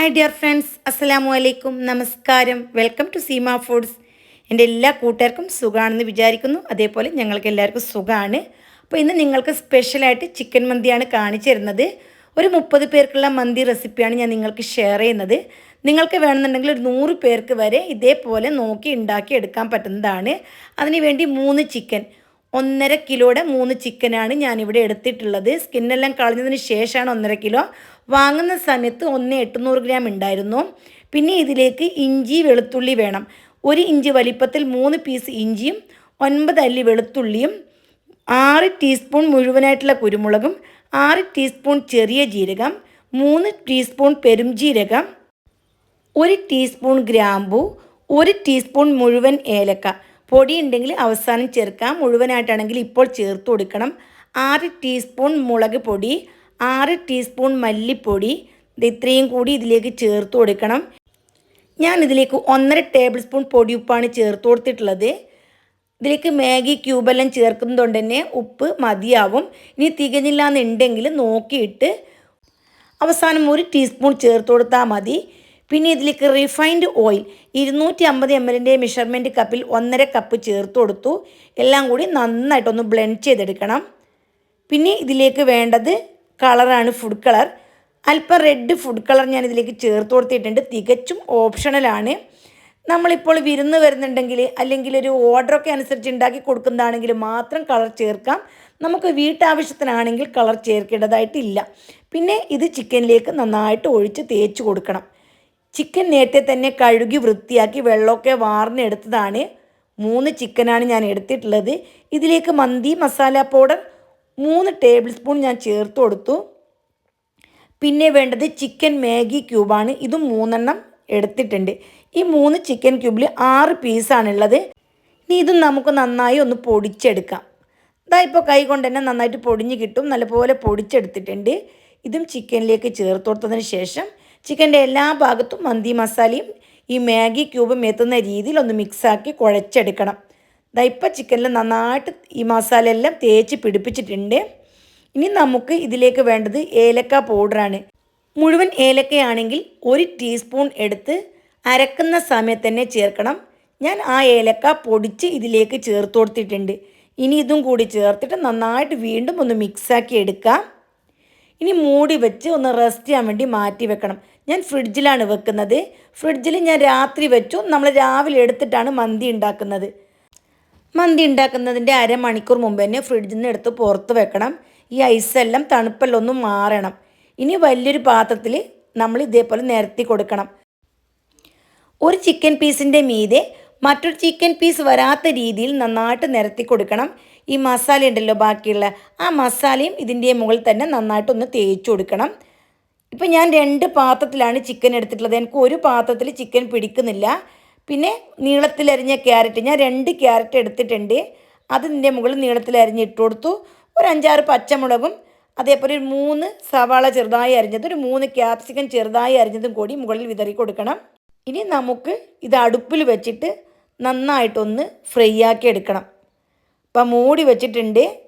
Hi dear friends അസ്സലാമു അലൈക്കും നമസ്കാരം വെൽക്കം ടു സീമ ഫുഡ്സ് എന്റെ എല്ലാ കൂട്ടുകാർക്കും സുഖമാണെന്ന് വിചാരിക്കുന്നു. അതേപോലെ ഞങ്ങൾക്ക് എല്ലാവർക്കും സുഖമാണ് അപ്പോൾ ഇന്ന് നിങ്ങൾക്ക് സ്പെഷ്യലായിട്ട് ചിക്കൻ മന്തിയാണ് കാണിച്ചു തരുന്നത്. ഒരു മുപ്പത് പേർക്കുള്ള മന്തി റെസിപ്പിയാണ് ഞാൻ നിങ്ങൾക്ക് ഷെയർ ചെയ്യുന്നത്. നിങ്ങൾക്ക് വേണമെന്നുണ്ടെങ്കിൽ ഒരു നൂറ് പേർക്ക് വരെ ഇതേപോലെ നോക്കി ഉണ്ടാക്കി എടുക്കാൻ പറ്റുന്നതാണ്. അതിനുവേണ്ടി മൂന്ന് ചിക്കൻ ഒന്നര കിലോയുടെ മൂന്ന് ചിക്കനാണ് ഞാനിവിടെ എടുത്തിട്ടുള്ളത്. സ്കിന്നെല്ലാം കളഞ്ഞതിന് ശേഷമാണ് ഒന്നര കിലോ. വാങ്ങുന്ന സമയത്ത് ഒന്ന് എട്ടുന്നൂറ് ഗ്രാം ഉണ്ടായിരുന്നു. പിന്നെ ഇതിലേക്ക് ഇഞ്ചി വെളുത്തുള്ളി വേണം. ഒരു ഇഞ്ച് വലിപ്പത്തിൽ മൂന്ന് പീസ് ഇഞ്ചിയും ഒൻപത് അല്ലി വെളുത്തുള്ളിയും ആറ് ടീസ്പൂൺ മുഴുവനായിട്ടുള്ള കുരുമുളകും ആറ് ടീസ്പൂൺ ചെറിയ ജീരകം മൂന്ന് ടീസ്പൂൺ പെരുംജീരകം ഒരു ടീസ്പൂൺ ഗ്രാമ്പു ഒരു ടീസ്പൂൺ മുഴുവൻ ഏലക്ക. പൊടി ഉണ്ടെങ്കിൽ അവസാനം ചേർക്കാം. മുഴുവനായിട്ടാണെങ്കിൽ ഇപ്പോൾ ചേർത്ത് കൊടുക്കണം. ആറ് ടീസ്പൂൺ മുളക് പൊടി ആറ് ടീസ്പൂൺ മല്ലിപ്പൊടി. ഇത് ഇത്രയും കൂടി ഇതിലേക്ക് ചേർത്ത് കൊടുക്കണം. ഞാൻ ഇതിലേക്ക് ഒന്നര ടേബിൾ സ്പൂൺ പൊടിയുപ്പാണ് ചേർത്ത് കൊടുത്തിട്ടുള്ളത്. ഇതിലേക്ക് മാഗി ക്യൂബെല്ലാം ചേർക്കുന്നതുകൊണ്ട് തന്നെ ഉപ്പ് മതിയാവും. ഇനി തികഞ്ഞില്ല എന്നുണ്ടെങ്കിൽ നോക്കിയിട്ട് അവസാനം ഒരു ടീസ്പൂൺ ചേർത്ത് കൊടുത്താൽ മതി. പിന്നെ ഇതിലേക്ക് റിഫൈൻഡ് ഓയിൽ ഇരുന്നൂറ്റി അമ്പത് എം എല്ലിന്റെ മെഷർമെന്റ് കപ്പിൽ ഒന്നര കപ്പ് ചേർത്ത് കൊടുത്തു. എല്ലാം കൂടി നന്നായിട്ടൊന്ന് ബ്ലെൻഡ് ചെയ്തെടുക്കണം. പിന്നെ ഇതിലേക്ക് വേണ്ടത് കളറാണ് ഫുഡ് കളർ അല്പം റെഡ് ഫുഡ് കളർ ഞാൻ ഇതിലേക്ക് ചേർത്ത് കൊടുത്തിട്ടുണ്ട്. തികച്ചും ഓപ്ഷണലാണ് നമ്മളിപ്പോൾ വിരുന്ന് വരുന്നുണ്ടെങ്കിൽ അല്ലെങ്കിൽ ഒരു ഓർഡറൊക്കെ അനുസരിച്ച് ഉണ്ടാക്കി കൊടുക്കുന്നതാണെങ്കിൽ മാത്രം കളർ ചേർക്കാം. നമുക്ക് വീട്ടാവശ്യത്തിനാണെങ്കിൽ കളർ ചേർക്കേണ്ടതായിട്ടില്ല. പിന്നെ ഇത് ചിക്കനിലേക്ക് നന്നായിട്ട് ഒഴിച്ച് തേച്ച് കൊടുക്കണം. ചിക്കൻ നേരത്തെ തന്നെ കഴുകി വൃത്തിയാക്കി വെള്ളമൊക്കെ വാർന്നെടുത്തതാണ്. മൂന്ന് ചിക്കനാണ് ഞാൻ എടുത്തിട്ടുള്ളത്. ഇതിലേക്ക് മന്തി മസാല പൗഡർ മൂന്ന് ടേബിൾ സ്പൂൺ ഞാൻ ചേർത്ത് കൊടുത്തു. പിന്നെ വേണ്ടത് ചിക്കൻ മാഗി ക്യൂബാണ് ഇതും മൂന്നെണ്ണം എടുത്തിട്ടുണ്ട്. ഈ മൂന്ന് ചിക്കൻ ക്യൂബിൽ ആറ് പീസാണുള്ളത് ഇനി ഇതും നമുക്ക് നന്നായി ഒന്ന് പൊടിച്ചെടുക്കാം. ഇതാ ഇപ്പോൾ കൈ കൊണ്ട് തന്നെ നന്നായിട്ട് പൊടിഞ്ഞ് കിട്ടും. നല്ലപോലെ പൊടിച്ചെടുത്തിട്ടുണ്ട്. ഇതും ചിക്കനിലേക്ക് ചേർത്ത് കൊടുത്തതിന് ശേഷം ചിക്കന്റെ എല്ലാ ഭാഗത്തും മന്തി മസാലയും ഈ മാഗി ക്യൂബും എത്തുന്ന രീതിയിൽ ഒന്ന് മിക്സാക്കി കുഴച്ചെടുക്കണം. ദാ ഇപ്പം ചിക്കനിൽ നന്നായിട്ട് ഈ മസാല എല്ലാം തേച്ച് പിടിപ്പിച്ചിട്ടുണ്ട്. ഇനി നമുക്ക് ഇതിലേക്ക് വേണ്ടത് ഏലക്ക പൗഡറാണ്. മുഴുവൻ ഏലക്കയാണെങ്കിൽ ഒരു ടീസ്പൂൺ എടുത്ത് അരക്കുന്ന സമയത്ത് തന്നെ ചേർക്കണം. ഞാൻ ആ ഏലക്ക പൊടിച്ച് ഇതിലേക്ക് ചേർത്ത് കൊടുത്തിട്ടുണ്ട്. ഇനി ഇതും കൂടി ചേർത്തിട്ട് നന്നായിട്ട് വീണ്ടും ഒന്ന് മിക്സാക്കി എടുക്കാം. ഇനി മൂടി വെച്ച് ഒന്ന് റെസ്റ്റ് ചെയ്യാൻ വേണ്ടി മാറ്റി വെക്കണം. ഞാൻ ഫ്രിഡ്ജിലാണ് വെക്കുന്നത്. ഫ്രിഡ്ജിൽ ഞാൻ രാത്രി വെച്ചു. നമ്മൾ രാവിലെ എടുത്തിട്ടാണ് മന്തി ഉണ്ടാക്കുന്നത്. മന്തി ഉണ്ടാക്കുന്നതിന്റെ അരമണിക്കൂർ മുമ്പ് തന്നെ ഫ്രിഡ്ജിൽ നിന്ന് എടുത്ത് പുറത്ത് വെക്കണം. ഈ ഐസെല്ലാം തണുപ്പെല്ലാം ഒന്ന് മാറണം. ഇനി വലിയൊരു പാത്രത്തിൽ നമ്മൾ ഇതേപോലെ നിരത്തി കൊടുക്കണം. ഒരു ചിക്കൻ പീസിന്റെ മീതെ മറ്റൊരു ചിക്കൻ പീസ് വരാത്ത രീതിയിൽ നന്നായിട്ട് നിരത്തി കൊടുക്കണം. ഈ മസാല ഉണ്ടല്ലോ ബാക്കിയുള്ള. ആ മസാലയും ഇതിന്റെ മുകളിൽ തന്നെ നന്നായിട്ടൊന്ന് തേച്ച് കൊടുക്കണം. ഇപ്പം ഞാൻ രണ്ട് പാത്രത്തിലാണ് ചിക്കൻ എടുത്തിട്ടുള്ളത്. എനിക്ക് ഒരു പാത്രത്തിൽ ചിക്കൻ പിടിക്കുന്നില്ല. പിന്നെ നീളത്തിലരിഞ്ഞ ക്യാരറ്റ് ഞാൻ രണ്ട് ക്യാരറ്റ് എടുത്തിട്ടുണ്ട്. അതിന്റെ മുകളിൽ നീളത്തിലരിഞ്ഞ് ഇട്ട് കൊടുത്തു. ഒരു അഞ്ചാറ് പച്ചമുളകും അതേപോലെ ഒരു മൂന്ന് സവാള ചെറുതായി അരിഞ്ഞതും ഒരു മൂന്ന് ക്യാപ്സിക്കൻ ചെറുതായി അരിഞ്ഞതും കൂടി മുകളിൽ വിതറി കൊടുക്കണം. ഇനി നമുക്ക് ഇത് അടുപ്പിൽ വെച്ചിട്ട് നന്നായിട്ടൊന്ന് ഫ്രൈ ആക്കി എടുക്കണം. അപ്പം മൂടി വെച്ചിട്ടുണ്ട്.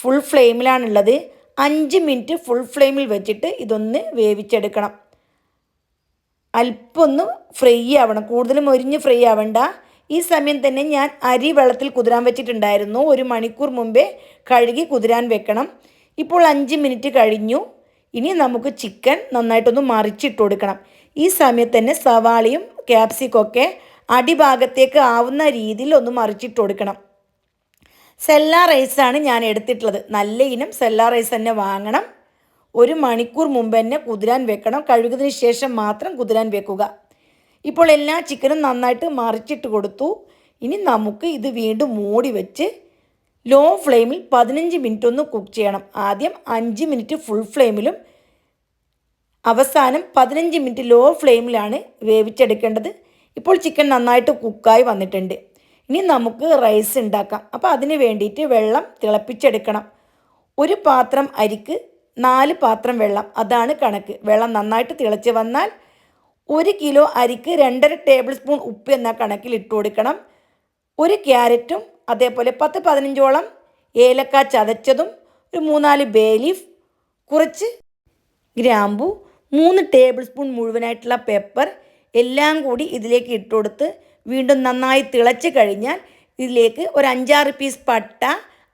ഫുൾ ഫ്ലെയിമിലാണുള്ളത് അഞ്ച് മിനിറ്റ് ഫുൾ ഫ്ലെയിമിൽ വെച്ചിട്ട് ഇതൊന്ന് വേവിച്ചെടുക്കണം. അല്പമൊന്ന് ഫ്രൈ ആവണം. കൂടുതലും മൊരിഞ്ഞ് ഫ്രൈ ആവണ്ട. ഈ സമയം തന്നെ ഞാൻ അരി വെള്ളത്തിൽ കുതിരാൻ വെച്ചിട്ടുണ്ടായിരുന്നു. ഒരു മണിക്കൂർ മുമ്പേ കഴുകി കുതിരാൻ വെക്കണം. ഇപ്പോൾ അഞ്ച് മിനിറ്റ് കഴിഞ്ഞു. ഇനി നമുക്ക് ചിക്കൻ നന്നായിട്ടൊന്ന് മറിച്ചിട്ട് കൊടുക്കണം. ഈ സമയത്ത് തന്നെ സവാളയും ക്യാപ്സിക്കൊക്കെ അടിഭാഗത്തേക്ക് ആവുന്ന രീതിയിൽ ഒന്ന് മറിച്ചിട്ട് കൊടുക്കണം. സെല്ല ആണ് ഞാൻ എടുത്തിട്ടുള്ളത്. നല്ല ഇനം സെല്ല റൈസ് തന്നെ വാങ്ങണം. ഒരു മണിക്കൂർ മുമ്പ് തന്നെ കുതിരാൻ വെക്കണം. കഴുകുന്നതിന് ശേഷം മാത്രം കുതിരാൻ വെക്കുക. ഇപ്പോൾ എല്ലാ ചിക്കനും നന്നായിട്ട് മറിച്ചിട്ട് കൊടുത്തു. ഇനി നമുക്ക് ഇത് വീണ്ടും മൂടി വെച്ച് ലോ ഫ്ലെയിമിൽ പതിനഞ്ച് മിനിറ്റ് ഒന്ന് കുക്ക് ചെയ്യണം. ആദ്യം അഞ്ച് മിനിറ്റ് ഫുൾ ഫ്ലെയിമിലും അവസാനം പതിനഞ്ച് മിനിറ്റ് ലോ ഫ്ലെയിമിലാണ് വേവിച്ചെടുക്കേണ്ടത്. ഇപ്പോൾ ചിക്കൻ നന്നായിട്ട് കുക്കായി വന്നിട്ടുണ്ട്. ഇനി നമുക്ക് റൈസ് ഉണ്ടാക്കാം അപ്പോൾ അതിന് വേണ്ടിയിട്ട് വെള്ളം തിളപ്പിച്ചെടുക്കണം. ഒരു പാത്രം അരിക്ക് നാല് പാത്രം വെള്ളം. അതാണ് കണക്ക്. വെള്ളം നന്നായിട്ട് തിളച്ച് വന്നാൽ ഒരു കിലോ അരിക്ക് രണ്ടര ടേബിൾ സ്പൂൺ ഉപ്പ് എന്ന കണക്കിൽ ഇട്ട് കൊടുക്കണം. ഒരു ക്യാരറ്റും അതേപോലെ പത്ത് പതിനഞ്ചോളം ഏലക്ക ചതച്ചതും ഒരു മൂന്നാൽ ബേ ലീഫ് കുറച്ച് ഗ്രാമ്പു മൂന്ന് ടേബിൾ സ്പൂൺ മുഴുവനായിട്ടുള്ള പെപ്പർ എല്ലാം കൂടി ഇതിലേക്ക് ഇട്ടുകൊടുത്ത് വീണ്ടും നന്നായി തിളച്ച് കഴിഞ്ഞാൽ ഇതിലേക്ക് ഒരു അഞ്ചാറ് പീസ് പട്ട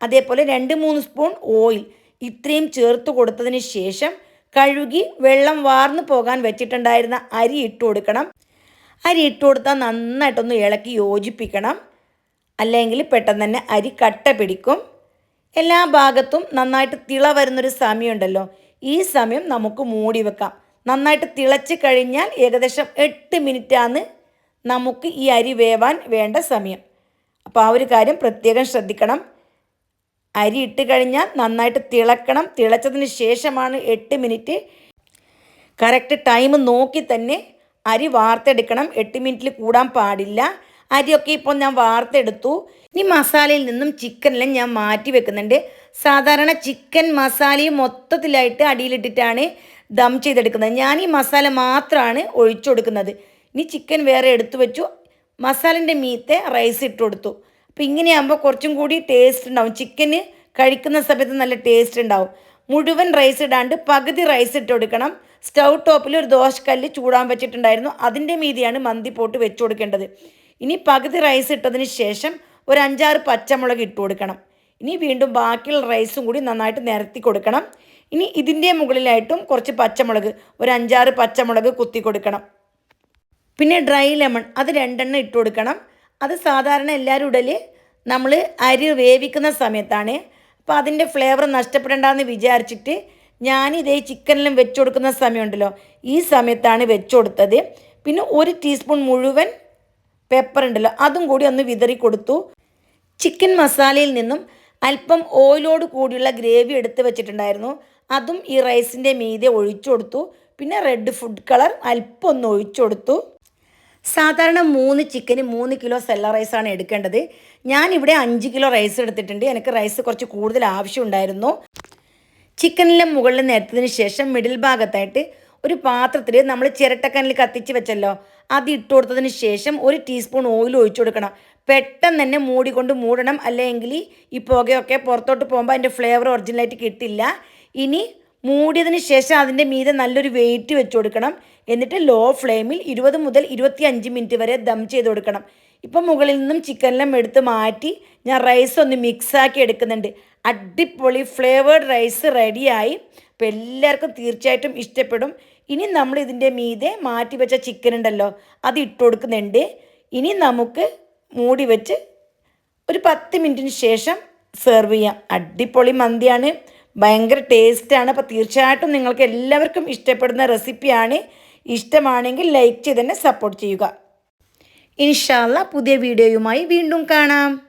അതേപോലെ രണ്ട് മൂന്ന് സ്പൂൺ ഓയിൽ ഇത്രയും ചേർത്ത് കൊടുത്തതിന് ശേഷം കഴുകി വെള്ളം വാർന്നു പോകാൻ വെച്ചിട്ടുണ്ടായിരുന്ന അരി ഇട്ട് കൊടുക്കണം. അരി ഇട്ട് കൊടുത്താൽ നന്നായിട്ടൊന്ന് ഇളക്കി യോജിപ്പിക്കണം. അല്ലെങ്കിൽ പെട്ടെന്ന് തന്നെ അരി കട്ട പിടിക്കും. എല്ലാ ഭാഗത്തും നന്നായിട്ട് തിള വരുന്നൊരു സമയമുണ്ടല്ലോ. ഈ സമയം നമുക്ക് മൂടി വെക്കാം. നന്നായിട്ട് തിളച്ച് കഴിഞ്ഞാൽ ഏകദേശം എട്ട് മിനിറ്റാണ് നമുക്ക് ഈ അരി വേവാൻ വേണ്ട സമയം. അപ്പോൾ ആ ഒരു കാര്യം പ്രത്യേകം ശ്രദ്ധിക്കണം. അരി ഇട്ട് കഴിഞ്ഞാൽ നന്നായിട്ട് തിളക്കണം. തിളച്ചതിന് ശേഷമാണ് എട്ട് മിനിറ്റ് കറക്റ്റ് ടൈം നോക്കി തന്നെ അരി വാർത്തെടുക്കണം. എട്ട് മിനിറ്റിൽ കൂടാൻ പാടില്ല. അരിയൊക്കെ ഇപ്പോൾ ഞാൻ വാർത്തെടുത്തു. ഇനി മസാലയിൽ നിന്നും ചിക്കനെല്ലാം ഞാൻ മാറ്റി വെക്കുന്നുണ്ട്. സാധാരണ ചിക്കൻ മസാലയും മൊത്തത്തിലായിട്ട് അടിയിലിട്ടിട്ടാണ് ദം ചെയ്തെടുക്കുന്നത്. ഞാൻ ഈ മസാല മാത്രമാണ് ഒഴിച്ചു കൊടുക്കുന്നത്. ഇനി ചിക്കൻ വേറെ എടുത്തു വെച്ചു. മസാലന്റെ മീത്തെ റൈസ് ഇട്ട് കൊടുത്തു. അപ്പോൾ ഇങ്ങനെയാകുമ്പോൾ കുറച്ചും കൂടി ടേസ്റ്റ് ഉണ്ടാവും. ചിക്കന് കഴിക്കുന്ന സമയത്ത് നല്ല ടേസ്റ്റ് ഉണ്ടാവും. മുഴുവൻ റൈസ് ഇടാണ്ട് പകുതി റൈസ് ഇട്ട് കൊടുക്കണം. സ്റ്റൗ ടോപ്പിൽ ഒരു ദോശക്കല്ല് ചൂടാൻ വെച്ചിട്ടുണ്ടായിരുന്നു. അതിന്റെ മീതിയാണ് മന്തി പോട്ട് വെച്ച് കൊടുക്കേണ്ടത്. ഇനി പകുതി റൈസ് ഇട്ടതിന് ശേഷം ഒരു അഞ്ചാറ് പച്ചമുളക് ഇട്ട് കൊടുക്കണം. ഇനി വീണ്ടും ബാക്കിയുള്ള റൈസും കൂടി നന്നായിട്ട് നിരത്തി കൊടുക്കണം. ഇനി ഇതിന്റെ മുകളിലായിട്ടും കുറച്ച് പച്ചമുളക് ഒരു അഞ്ചാറ് പച്ചമുളക് കുത്തി കൊടുക്കണം. പിന്നെ ഡ്രൈ ലെമൺ അത് രണ്ടെണ്ണം ഇട്ട് കൊടുക്കണം. അത് സാധാരണ എല്ലാവരും ഇടൽ നമ്മൾ അരി വേവിക്കുന്ന സമയത്താണ്. അപ്പോൾ അതിന്റെ ഫ്ലേവർ നഷ്ടപ്പെടേണ്ടെന്ന് വിചാരിച്ചിട്ട് ഞാൻ ചിക്കനിലും വെച്ച് കൊടുക്കുന്ന സമയമുണ്ടല്ലോ ഈ സമയത്താണ് വെച്ച് കൊടുത്തത്. പിന്നെ ഒരു ടീസ്പൂൺ മുഴുവൻ പെപ്പർ ഉണ്ടല്ലോ അതും കൂടി ഒന്ന് വിതറി കൊടുത്തു. ചിക്കൻ മസാലയിൽ നിന്നും അല്പം ഓയിലോട് കൂടിയുള്ള ഗ്രേവി എടുത്ത് വെച്ചിട്ടുണ്ടായിരുന്നു. അതും ഈ റൈസിന്റെ മീതെ ഒഴിച്ചു കൊടുത്തു. പിന്നെ റെഡ് ഫുഡ് കളർ അല്പം ഒന്ന് ഒഴിച്ചു കൊടുത്തു. സാധാരണ മൂന്ന് ചിക്കന് മൂന്ന് കിലോ സെല്ല റൈസാണ് എടുക്കേണ്ടത്. ഞാനിവിടെ അഞ്ച് കിലോ റൈസ് എടുത്തിട്ടുണ്ട്. എനിക്ക് റൈസ് കുറച്ച് കൂടുതൽ ആവശ്യമുണ്ടായിരുന്നു. ചിക്കനിലെ മുകളിൽ നിരത്തതിന് ശേഷം മിഡിൽ ഭാഗത്തായിട്ട് ഒരു പാത്രത്തിൽ നമ്മൾ ചിരട്ടക്കനിൽ കത്തിച്ച് വെച്ചല്ലോ. അത് ഇട്ട് കൊടുത്തതിന് ശേഷം ഒരു ടീസ്പൂൺ ഓയിൽ ഒഴിച്ചു കൊടുക്കണം. പെട്ടെന്ന് തന്നെ മൂടിക്കൊണ്ട് മൂടണം. അല്ലെങ്കിൽ ഈ പുകയൊക്കെ പുറത്തോട്ട് പോകുമ്പോൾ അതിന്റെ ഫ്ലേവർ ഒറിജിനലായിട്ട് കിട്ടില്ല. ഇനി മൂടിയതിന് ശേഷം അതിന്റെ മീതെ നല്ലൊരു വെയിറ്റ് വെച്ച് കൊടുക്കണം. എന്നിട്ട് ലോ ഫ്ലെയിമിൽ ഇരുപത് മുതൽ ഇരുപത്തി അഞ്ച് മിനിറ്റ് വരെ ദം ചെയ്ത് കൊടുക്കണം. ഇപ്പം മുകളിൽ നിന്നും ചിക്കനെല്ലാം എടുത്ത് മാറ്റി ഞാൻ റൈസ് ഒന്ന് മിക്സാക്കി എടുക്കുന്നുണ്ട്. അടിപൊളി ഫ്ലേവേഡ് റൈസ് റെഡിയായി അപ്പോൾ എല്ലാവർക്കും തീർച്ചയായിട്ടും ഇഷ്ടപ്പെടും. ഇനി നമ്മൾ ഇതിന്റെ മീതെ മാറ്റി വെച്ച ചിക്കൻ ഉണ്ടല്ലോ അത് ഇട്ട് കൊടുക്കുന്നുണ്ട്. ഇനി നമുക്ക് മൂടി വെച്ച് ഒരു പത്ത് മിനിറ്റിന് ശേഷം സെർവ് ചെയ്യാം. അടിപൊളി മന്തിയാണ്. ഭയങ്കര ടേസ്റ്റാണ് അപ്പോൾ തീർച്ചയായിട്ടും നിങ്ങൾക്ക് എല്ലാവർക്കും ഇഷ്ടപ്പെടുന്ന റെസിപ്പിയാണ് ഇഷ്ടമാണെങ്കിൽ ലൈക്ക് ചെയ്ത് തന്നെ സപ്പോർട്ട് ചെയ്യുക. ഇൻഷാല്ല പുതിയ വീഡിയോയുമായി വീണ്ടും കാണാം.